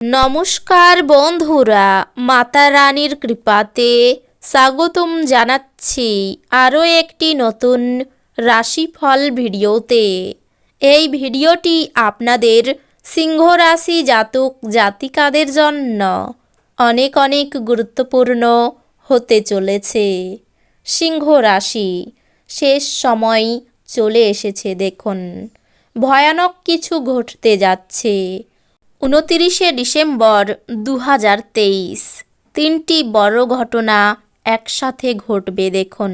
নমস্কার বন্ধুরা, মাতা রানীর কৃপাতে স্বাগতম জানাচ্ছি আরও একটি নতুন রাশিফল ভিডিওতে। এই ভিডিওটি আপনাদের সিংহ রাশি জাতক জাতিকাদের জন্য অনেক অনেক গুরুত্বপূর্ণ হতে চলেছে। সিংহ রাশি, শেষ সময় চলে এসেছে দেখুন। ভয়ানক কিছু ঘটতে যাচ্ছে। উনতিরিশে ডিসেম্বর দু হাজার তেইশ। তিনটি বড় ঘটনা একসাথে ঘটবে দেখুন।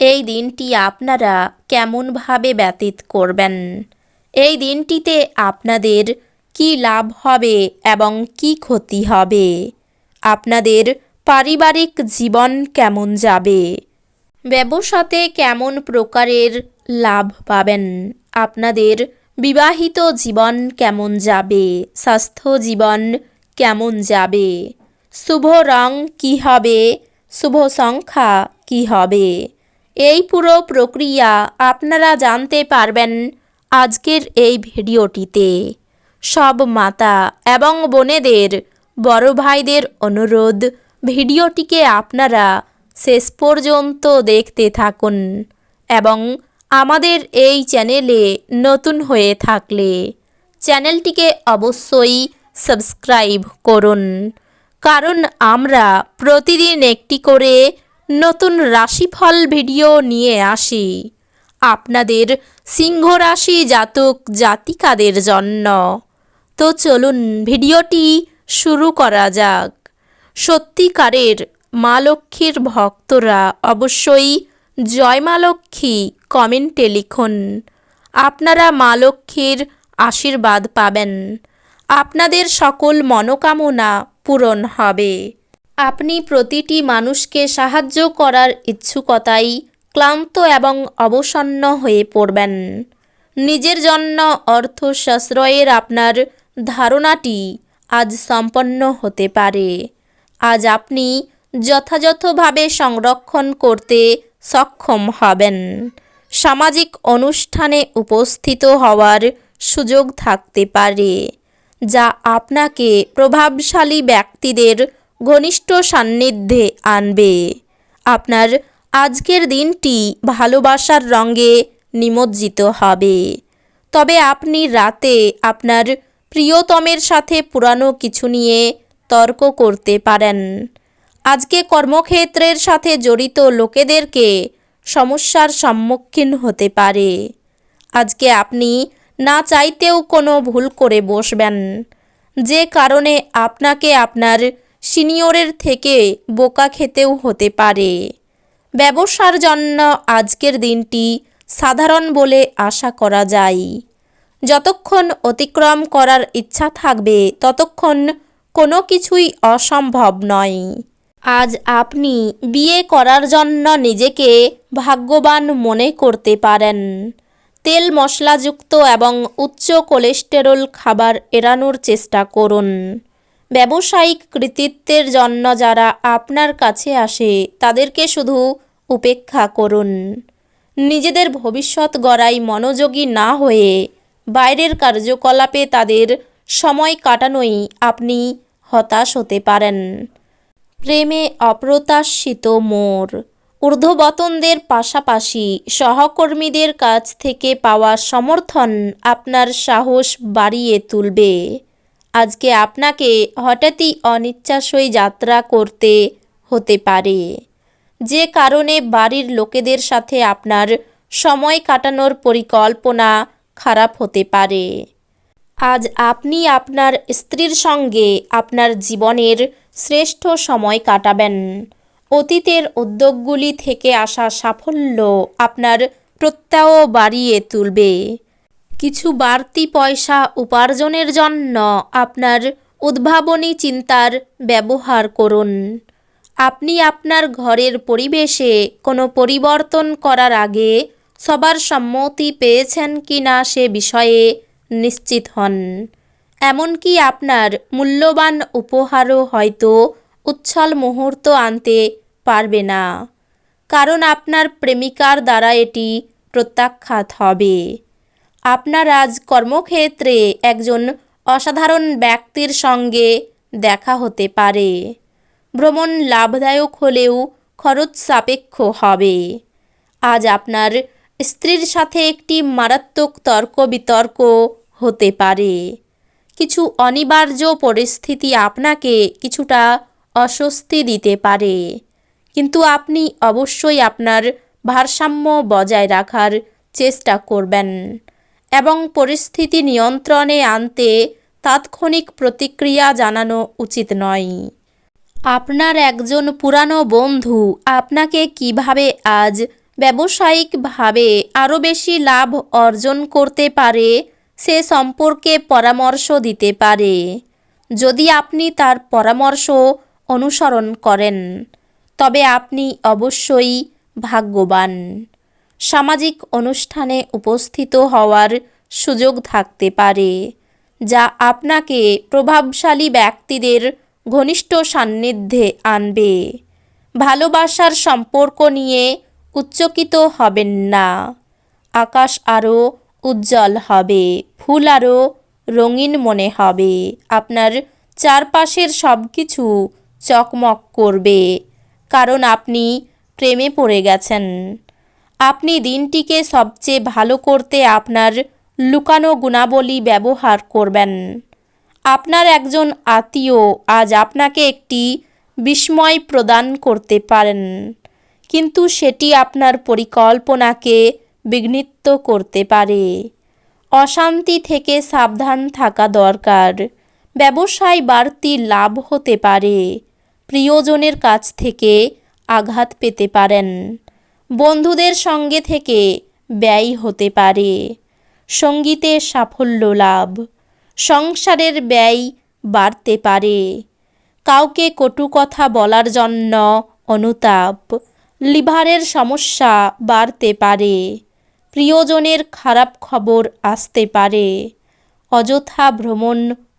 এই দিনটি আপনারা কেমনভাবে ব্যতীত করবেন? এই দিনটিতে আপনাদের কি লাভ হবে এবং কি ক্ষতি হবে? আপনাদের পারিবারিক জীবন কেমন যাবে? ব্যবসাতে কেমন প্রকারের লাভ পাবেন? আপনাদের বিবাহিত জীবন কেমন যাবে? স্বাস্থ্য জীবন কেমন যাবে? শুভ রং কী হবে? শুভ সংখ্যা কি হবে? এই পুরো প্রক্রিয়া আপনারা জানতে পারবেন আজকের এই ভিডিওটিতে। সব মাতা এবং বোনেদের, বড় ভাইদের অনুরোধ, ভিডিওটিকে আপনারা শেষ পর্যন্ত দেখতে থাকুন এবং আমাদের এই চ্যানেলে নতুন হয়ে থাকলে চ্যানেলটিকে অবশ্যই সাবস্ক্রাইব করুন। কারণ আমরা প্রতিদিন একটি করে নতুন রাশিফল ভিডিও নিয়ে আসি। আপনাদের সিংহ রাশি জাতক জাতিকাদের জন্য। তো চলুন ভিডিওটি শুরু করা যাক। সত্যিকারের মা লক্ষ্মীর ভক্তরা অবশ্যই জয় মা লক্ষ্মী কমেন্টে লিখুন, আপনারা মা লক্ষ্মীর আশীর্বাদ পাবেন। আপনাদের সকল মনোকামনা পূরণ হবে। আপনি প্রতিটি মানুষকে সাহায্য করার ইচ্ছুকতাই ক্লান্ত এবং অবসন্ন হয়ে পড়বেন। নিজের জন্য অর্থ সাশ্রয়ের আপনার ধারণাটি আজ সম্পন্ন হতে পারে। আজ আপনি যথাযথভাবে সংরক্ষণ করতে সক্ষম হবেন। সামাজিক অনুষ্ঠানে উপস্থিত হওয়ার সুযোগ থাকতে পারে, যা আপনাকে প্রভাবশালী ব্যক্তিদের ঘনিষ্ঠ সান্নিধ্যে আনবে। আপনার আজকের দিনটি ভালোবাসার রঙে নিমজ্জিত হবে। তবে আপনি রাতে আপনার প্রিয়তমের সাথে পুরানো কিছু নিয়ে তর্ক করতে পারেন। আজকে কর্মক্ষেত্রের সাথে জড়িত লোকেদেরকে সমস্যার সম্মুখীন হতে পারে। আজকে আপনি না চাইতেও কোনো ভুল করে বসবেন। যে কারণে আপনাকে আপনার সিনিয়রের থেকে বোকা খেতেও হতে পারে। ব্যবসার জন্য আজকের দিনটি সাধারণ বলে আশা করা যায়। যতক্ষণ অতিক্রম করার ইচ্ছা থাকবে, ততক্ষণ কোনো কিছুই অসম্ভব নয়। আজ আপনি বিয়ে করার জন্য নিজেকে ভাগ্যবান মনে করতে পারেন। তেল মশলাযুক্ত এবং উচ্চ কোলেস্টেরল খাবার এড়ানোর চেষ্টা করুন। ব্যবসায়িক কৃতিত্বের জন্য যারা আপনার কাছে আসে, তাদেরকে শুধু উপেক্ষা করুন। নিজেদের ভবিষ্যৎ গড়াই মনোযোগী না হয়ে বাইরের কার্যকলাপে তাদের সময় কাটানোই আপনি হতাশ হতে পারেন। প্রেমে অপ্রত্যাশিত মোর। ঊর্ধ্ববতনদের পাশাপাশি সহকর্মীদের কাছ থেকে পাওয়া সমর্থন আপনার সাহস বাড়িয়ে তুলবে। আজকে আপনাকে হঠাৎই অনিচ্ছাসই যাত্রা করতে হতে পারে। যে কারণে বাড়ির লোকেদের সাথে আপনার সময় কাটানোর পরিকল্পনা খারাপ হতে পারে। আজ আপনি আপনার স্ত্রীর সঙ্গে আপনার জীবনের শ্রেষ্ঠ সময় কাটাবেন। অতীতের উদ্যোগগুলি থেকে আসা সাফল্য আপনার প্রত্যয় বাড়িয়ে তুলবে। কিছু বাড়তি পয়সা উপার্জনের জন্য আপনার উদ্ভাবনী চিন্তার ব্যবহার করুন। আপনি আপনার ঘরের পরিবেশে কোনো পরিবর্তন করার আগে সবার সম্মতি পেয়েছেন কি না সে বিষয়ে নিশ্চিত হন। এমনকি আপনার মূল্যবান উপহারও হয়তো উচ্ছল মুহূর্ত আনতে পারবে না, কারণ আপনার প্রেমিকার দ্বারা এটি প্রত্যাখ্যাত হবে। আপনার আজ কর্মক্ষেত্রে একজন অসাধারণ ব্যক্তির সঙ্গে দেখা হতে পারে। ভ্রমণ লাভদায়ক হলেও খরচ সাপেক্ষ হবে। আজ আপনার স্ত্রীর সাথে একটি মারাত্মক তর্ক বিতর্ক হতে পারে। কিছু অনিবার্য পরিস্থিতি আপনাকে কিছুটা অস্বস্তি দিতে পারে। কিন্তু আপনি অবশ্যই আপনার ভারসাম্য বজায় রাখার চেষ্টা করবেন এবং পরিস্থিতি নিয়ন্ত্রণে আনতে তাৎক্ষণিক প্রতিক্রিয়া জানানো উচিত নয়। আপনার একজন পুরানো বন্ধু আপনাকে কীভাবে আজ ব্যবসায়িকভাবে আরও বেশি লাভ অর্জন করতে পারে সে সম্পর্কে পরামর্শ দিতে পারে। যদি আপনি তার পরামর্শ অনুসরণ করেন, তবে আপনি অবশ্যই ভাগ্যবান। সামাজিক অনুষ্ঠানে উপস্থিত হওয়ার সুযোগ থাকতে পারে, যা আপনাকে প্রভাবশালী ব্যক্তিদের ঘনিষ্ঠ সান্নিধ্যে আনবে। ভালোবাসার সম্পর্ক নিয়ে উচ্চকিত হবেন না। আকাশ আরও উজ্জ্বল হবে, ফুল আরও রঙিন মনে হবে। আপনার চারপাশের সব কিছু চকমক করবে, কারণ আপনি প্রেমে পড়ে গেছেন। আপনি দিনটিকে সবচেয়ে ভালো করতে আপনার লুকানো গুণাবলী ব্যবহার করবেন। আপনার একজন আত্মীয় আজ আপনাকে একটি বিস্ময় প্রদান করতে পারেন, কিন্তু সেটি আপনার পরিকল্পনাকে বিঘ্নিত করতে পারে। অশান্তি থেকে সাবধান থাকা দরকার। ব্যবসায় বাড়তি লাভ হতে পারে। প্রিয়জনের কাছ থেকে আঘাত পেতে পারেন। বন্ধুদের সঙ্গে থেকে ব্যয় হতে পারে। সঙ্গীতে সাফল্য লাভ। সংসারের ব্যয় বাড়তে পারে। কাউকে কটু কথা বলার জন্য অনুতাপ। লিভারের সমস্যা বাড়তে পারে। প্রিয়জনের খারাপ খবর আসতে পারে, অযথা ভ্রমণ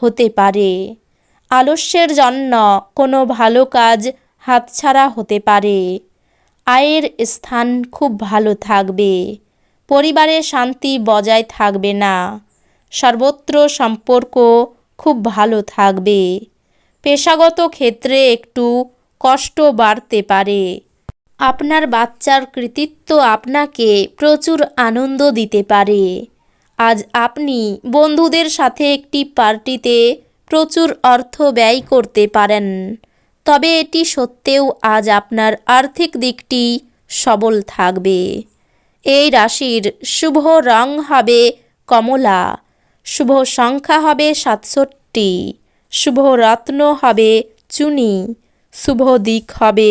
হতে পারে। আলস্যের জন্য কোনো ভালো কাজ হাতছাড়া হতে পারে। আয়ের স্থান খুব ভালো থাকবে, পরিবারে শান্তি বজায় থাকবে না, সর্বত্র সম্পর্ক খুব ভালো থাকবে। পেশাগত ক্ষেত্রে একটু কষ্ট বাড়তে পারে। আপনার বাচ্চার কৃতিত্ব আপনাকে প্রচুর আনন্দ দিতে পারে। আজ আপনি বন্ধুদের সাথে একটি পার্টিতে প্রচুর অর্থ ব্যয় করতে পারেন। তবে এটি সত্ত্বেও আজ আপনার আর্থিক দিকটি সবল থাকবে। এই রাশির শুভ রং হবে কমলা, শুভ সংখ্যা হবে সাতষট্টি, শুভ রত্ন হবে চুনি, শুভ দিক হবে